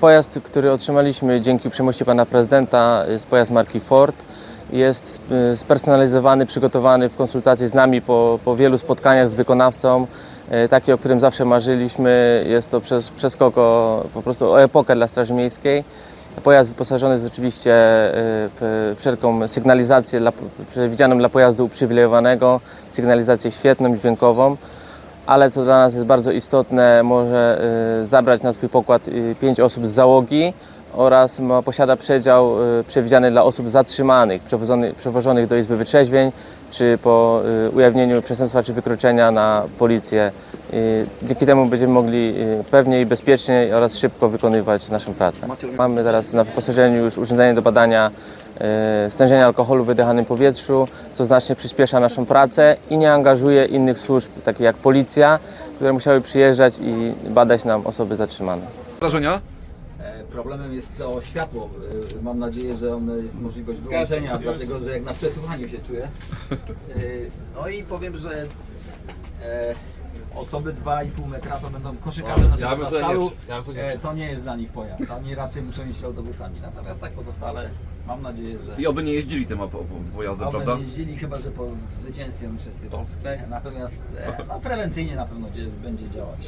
Pojazd, który otrzymaliśmy dzięki uprzejmości pana prezydenta, jest pojazd marki Ford. Jest spersonalizowany, przygotowany w konsultacji z nami po, po wielu spotkaniach z wykonawcą. E, Taki, o którym zawsze marzyliśmy. Jest to przez, przeskok o, po prostu o epokę dla Straży Miejskiej. Pojazd wyposażony jest oczywiście e, w wszelką sygnalizację dla, przewidzianą dla pojazdu uprzywilejowanego, sygnalizację świetną, dźwiękową ale co dla nas jest bardzo istotne, może y, zabrać na swój pokład y, pięć osób z załogi oraz ma, posiada przedział y, przewidziany dla osób zatrzymanych, przewożonych, do Izby Wytrzeźwień, czy po y, ujawnieniu przestępstwa czy wykroczenia na policję. Y, Dzięki temu będziemy mogli pewniej, bezpiecznie oraz szybko wykonywać naszą pracę. Mamy teraz na wyposażeniu już urządzenie do badania stężenia alkoholu w wydychanym powietrzu, co znacznie przyspiesza naszą pracę i nie angażuje innych służb, takich jak policja, które musiały przyjeżdżać i badać nam osoby zatrzymane. Wrażenia? Problemem jest to światło. E, Mam nadzieję, że ono jest możliwość wyłączenia, dlatego że jak na przesłuchaniu się czuję. E, No i powiem, że e, osoby 2,5 metra to będą koszykarze naszego ja bym wszedł, ja nie E. To nie jest dla nich pojazd. Oni raczej muszą iść autobusami. Natomiast tak pozostale mam nadzieję, że I oby nie jeździli tym po- po- pojazdem, oby prawda? nie jeździli chyba, że po zwycięstwie Mistrzostwie Polskie. Natomiast e, no, prewencyjnie na pewno dzie- będzie działać